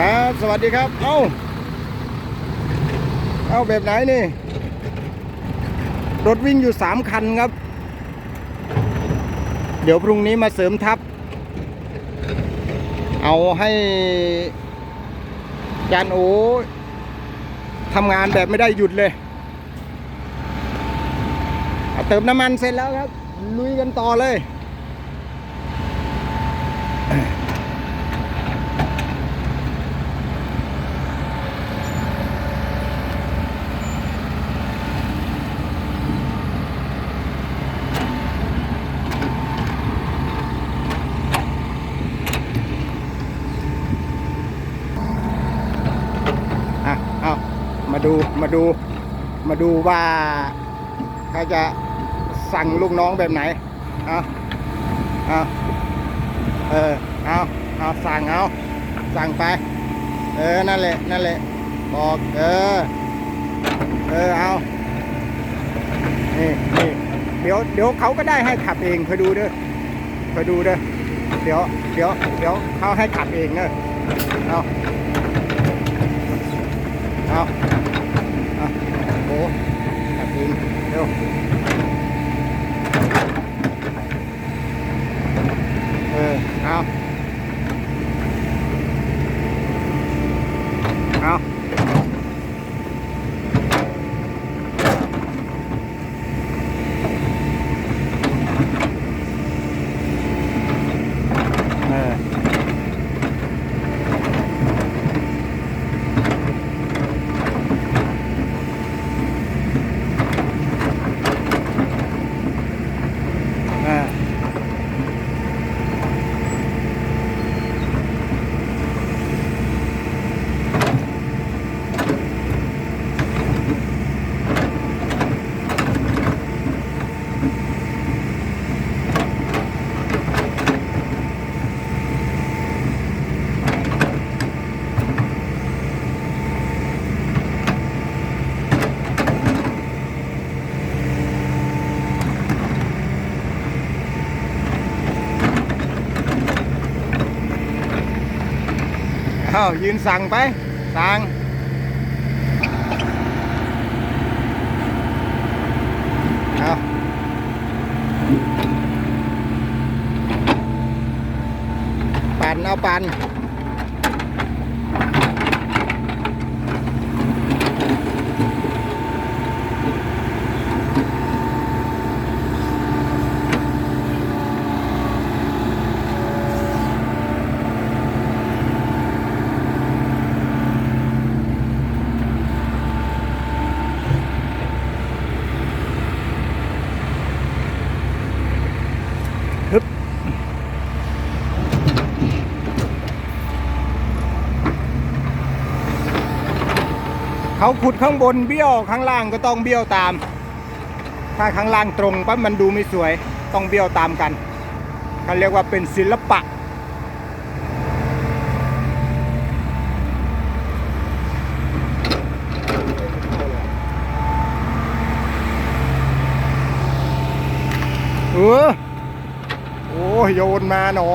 ครับสวัสดีครับ เอ้า เอา แบบไหนนี่ รถวิ่งอยู่สามคันครับ เดี๋ยวพรุ่งนี้มาเสริมทัพเอาให้จานโอทำงานแบบไม่ได้หยุดเลยเเติมน้ำมันเสร็จแล้วครับ ลุยกันต่อเลย อะเอามา ดูมาดู มาดูว่าเขาจะสั่งลูกน้องแบบไหนเอาเอาเออเอาเอาสั่งเอาสั่งไป เออนั่นแหละนั่นแหละบอกเออเออเอานี่นี่เดี๋ยวเดี๋ยวเขาก็ได้ให้ขับเองคอยดูเด้อคอยดูเด้อเดี๋ยวเดี๋ยวเดี๋ยวเขาให้ขับเองเนอะเอเอาเอา โอ้ขับเองเร็วเออครับ อายืนสั่งไป สั่งเอาปั่นเอาปั่น เขาขุดข้างบนเบี้ยวข้างล่างก็ต้องเบี้ยวตาม ถ้าข้างล่างตรงปั๊บมันดูไม่สวยต้องเบี้ยวตามกันเขาเรียกว่าเป็นศิลปะเออโอ้ยโยนมาหนอ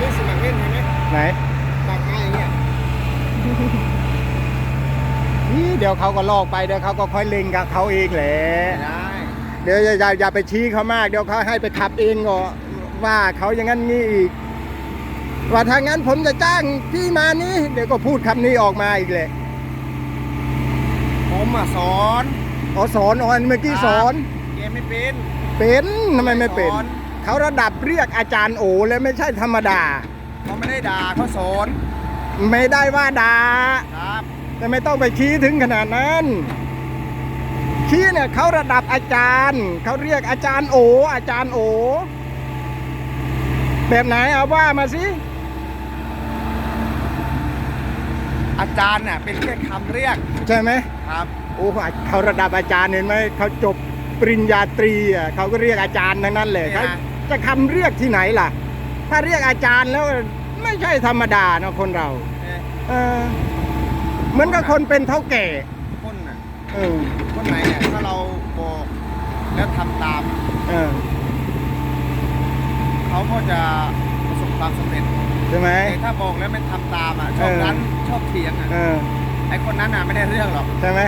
นี่สมัครเล่นใช่ไหม ไหน ตักมาอย่างเงี้ย นี่เดี๋ ยวเขาก็ลอกไปเดี๋ยวเขาก็ค่อยเล็งกับเขาเองแหละได้เดี๋ยวอย่าอย่าอย่าไปชี้เขามากเดี๋ยวเขาให้ไปขับเองก็ว่าเขาอย่างนั้นงี้อีกว่าถ้างั้นผมจะจ้างพี่มานี้เดี๋ยวก็พูดคำนี้ออกมาอีกแหละผมอะสอนอ๋อสอนอ๋ออันเมื่อกี้สอนเกมไม่เป็นเป็นทำไมไม่เป็นสอนเขาระดับเรียกอาจารย์โอเลยไม่ใช่ธรรมดาเขาไม่ได้ด่าเขาสอน ไม่ได้ว่าดาครับ แต่ไม่ต้องไปชี้ถึงขนาดนั้นชี้เนี่ยเขาระดับอาจารย์เขาเรียกอาจารย์โอ อาจารย์โอ แบบไหนเอาว่ามาสิอาจารย์น่ะเป็นแค่คำเรียกใช่ไหมครับโอ้เขาระดับอาจารย์เห็นไหมเขาจบปริญญาตรีอะเขาก็เรียกอาจารย์ทั้งนั้นเลยเนี่ยเขานะจะคำเรียกที่ไหนล่ะ ถ้าเรียกอาจารย์แล้วไม่ใช่ธรรมดานะคนเรา เอ๊ะเออเห มือนกับคนเป็นเท่าแก่คนน่ะเออคนไหนเนี่ยถ้าเราบอกแล้วทำตาม เออเขาก็จะประสบความสำเร็จใช่ไหม แต่ถ้าบอกแล้วไม่ทำตามอะชอบเออรั้นชอบเถียงอะเออไอคนนั้นอะไม่ได้เรื่องหรอก ใช่ไหม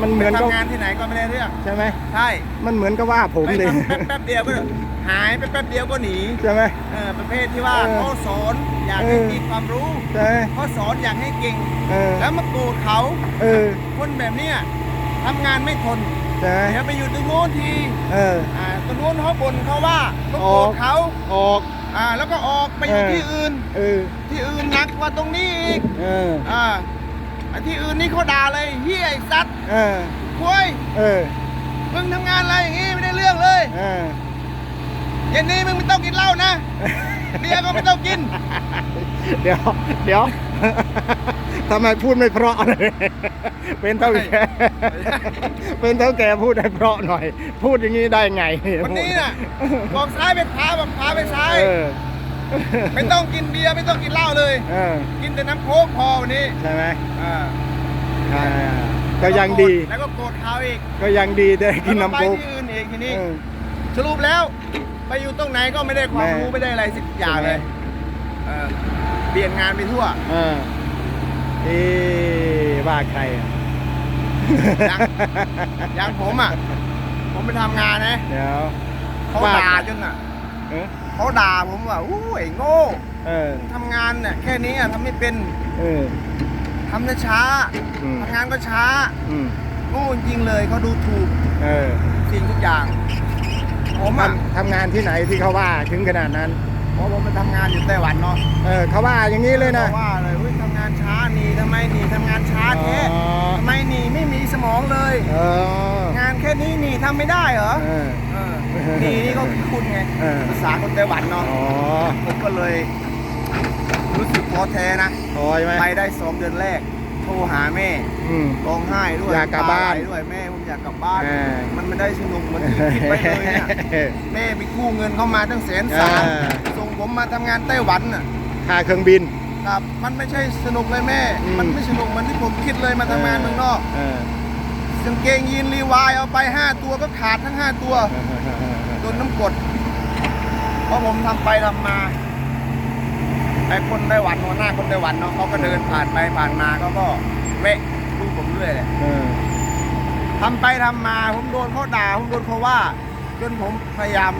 มันเหไปมือนกับทำงานที่ไหนก็ไม่ได้เรื่องใช่ไหมใช่มันเหมือนกับว่าผมไปเลยทำแป๊บแป๊บเดียวก็หายไปแป๊บเดียวก็หนีใช่ไหมเออประเภทที่ว่าเออเขาสอนอยากให้เออมีความรู้ใช่ไหมเขาสอนอยากให้เก่งเออแล้วมาโกรธเขาเออคนแบบเนี้ยทำงานไม่ทนใช่ไหมเดี๋ยวไปอยู่ตรงโน้นทีเอออ่าตรงโน้นเขาบ่นเขาว่าก็โกรธเขาออกอ่าแล้วก็ออกไปอยู่เออที่อื่นเออที่อื่นหนักกว่าตรงนี้อีกเออ อ่าอ่าที่อื่นนี่เขาด่าเลยเฮียไอ้สัตว์เออ คุยเออ มึงทำงานอะไรอย่างงี้ไม่ได้เรื่องเลยเออ เย็นนี้มึงไม่ต้องกินเหล้านะเบียร์ก็ไม่ต้องกิน เดี๋ยว เดี๋ยว ทำไมพูดไม่เพราะเลย เป็นเท่าแก่ เป็นเท่าแก่พูดให้เพราะหน่อย พูดอย่างนี้ได้ไงวันนี้น่ะบอกซ้ายไปขวาบอกขวาไปซ้าย เออ ไม่ต้องกินเบียร์ไม่ต้องกินเหล้าเลย เออกินแต่น้ำโค้กพอวันนี้ใช่ไหมอ่าอ่าก็ยังดี แล้วก็โกรธเขาอีกก็ยังดีได้กินน้ำแล้วโค้ไปกที่อื่นอีกทีนี้ เออ สรุปแล้ว ไปอยู่ตรงไหนก็ไม่ได้ความแม่รู้ไม่ได้อะไรสักอย่างเลยใช่ไหมเออเปลี่ยนงานไปทั่วเออเอ๊ะว่าใครอะยังอย่างผมอะ ผมไปทำงานนะเดี๋ยวเขาว่าด่าจนอะ เออ เขาด่าผมว่าอู้ไอ้โง่เออทำงานเนี่ยแค่นี้อะทำไม่เป็นเออทำได้ช้าอืมทำงานก็ช้าอืมโง่จริงๆเลยเขาดูถูกเออสิ่งทุกอย่างผมอะทำทำงานที่ไหนที่เขาว่าถึงขนาดนั้น เพราะผมไปทำงานอยู่ไต้หวันเนาะเออเขาว่าอย่างนี้เลยนะ ขาว่าเลยเฮ้ยทำงานช้าหนีทำไมหนีทำงานช้าแท้อ๋อ ทำไมหนีไม่มีสมองเลย เออ งานแค่นี้หนีทำไม่ได้เหรอเออ เออหนีนี่ก็คือคุณไงเออ ภาษาคนไต้หวันเนาะอ๋อผมก็เลย รู้สึกท้อแท้นะ พอใช่ไหมไปได้สองเดือนแรก โทรหาแม่อืม ร้องไห้ด้วยอยากกลับบ้านตไหด้วยแม่ผมอยากกลับบ้าน เออ มันไม่ได้สนุกเหมือนที่คิดไปเลยเนี่ยแม่ไปกู้เงินเข้ามาตั้งแสนสามเออ ส่งผมมาทำงานไต้หวันน่ะ ค่าเครื่องบิน ครับ มันไม่ใช่สนุกเลยแม่ อืม มันไม่สนุกเหมือนที่ผมคิดเลยมาทำงานเมืองนอกเออ กางเกงยีนรีวายเอาไป 5 ตัวก็ขาดทั้ง 5 ตัวโดนน้ำกรดเพราะผมทำไปทำมาไอ้คนไต้หวันหัวหน้าคนไต้หวันเนาะเขาก็เดินผ่านไปผ่านมาเขาก็เวะดูผมเรื่อยเลย เออ ทำไปทำมาผมโดนเขาด่าผมโดนเขาว่า จนผมพยายาม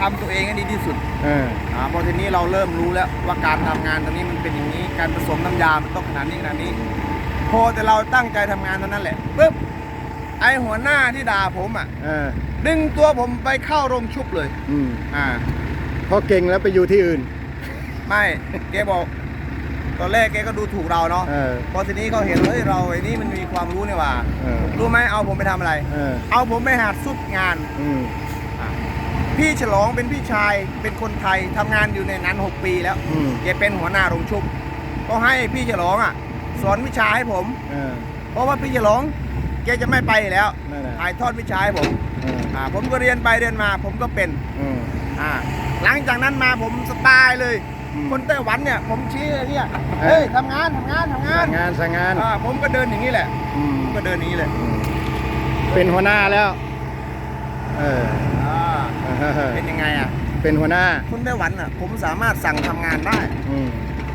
ทำตัวเองให้ดีที่สุดเอออ่าพอทีนี้เราเริ่มรู้แล้วว่าการทำงานตรงนี้มันเป็นอย่างนี้ การผสมน้ำยา มันต้องขนาดนี้ขนาดนี้ พอแต่เราตั้งใจทำงานเท่านั้นแหละปุ๊บไอหัวหน้าที่ด่าผมอะเออดึงตัวผมไปเข้าโรงชุบเลย อืมอ่าพอเก่งแล้วไปอยู่ที่อื่น ไม่แกบอกตอนแรกแกก็ดูถูกเราเนาะเออพอทีนี้เขาเห็นเฮ้ยเราไอ้นี่มันมีความรู้นี่หว่าเออรู้ไหมเอาผมไปทำอะไรเออเอาผมไปหาซุปงานอืม พี่ฉลองเป็นพี่ชายเป็นคนไทยทำงานอยู่ในนั้น 6 ปีแล้วอืม แกเป็นหัวหน้าโรงชุบก็ให้พี่ฉลองอะ สอนวิชาให้ผม เออ เพราะว่าพี่ฉลองแกจะไม่ไปแล้วนั่นแหละ ถ่ายทอดวิชาให้ผมเอออ่าผมก็เรียนไปเรียนมา ผมก็เป็นอืมอ่าหลังจากนั้นมาผมสไตล์เลย อืมคนไต้หวันเนี่ย ผมชี้เลยเนี่ยเออ เฮ้ยทำงานทำงานทำงานสั่งงานสั่งงานอ่าผมก็เดินอย่างนี้แหละอืมผมก็เดินอย่างนี้เลยอืมเป็นหัวหน้าแล้ว เอออ่า เออเป็นยังไงอะ เป็นหัวหน้าคนไต้หวันอะ ผมสามารถสั่งทำงานได้ อืม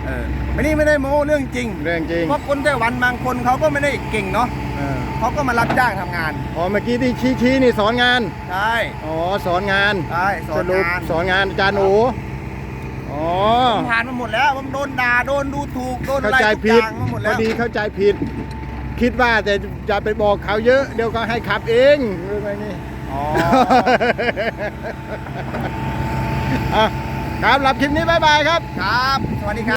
เออไม่นี่ไม่ได้โม้เรื่องจริง เรื่องจริงเพราะคนไต้หวันบางคนเขาก็ไม่ได้เก่งเนาะเออเขาก็มารับจ้างทำงาน อ๋อเมื่อกี้ที่ชี้ชี้นี่สอนงาน ใช่ อ๋อสอนงาน ใช่ สอนรุปงานสอนงานอาจารย์โออ๋อ ผมผ่านมาหมดแล้วผมโดนด่าโดนดูถูกโดนเข้าอะไรใจทุกผิอดย่างมาหมดพแล้อวดีเข้าใจผิด คิดว่าแต่จะไปบอกเขาเยอะ เดี๋ยวก็ให้ขับเองเรื่องอะไรนี่อ๋อ อะครับรับคลิปนี้บ๊ายบายครับ ครับ สวัสดีครับ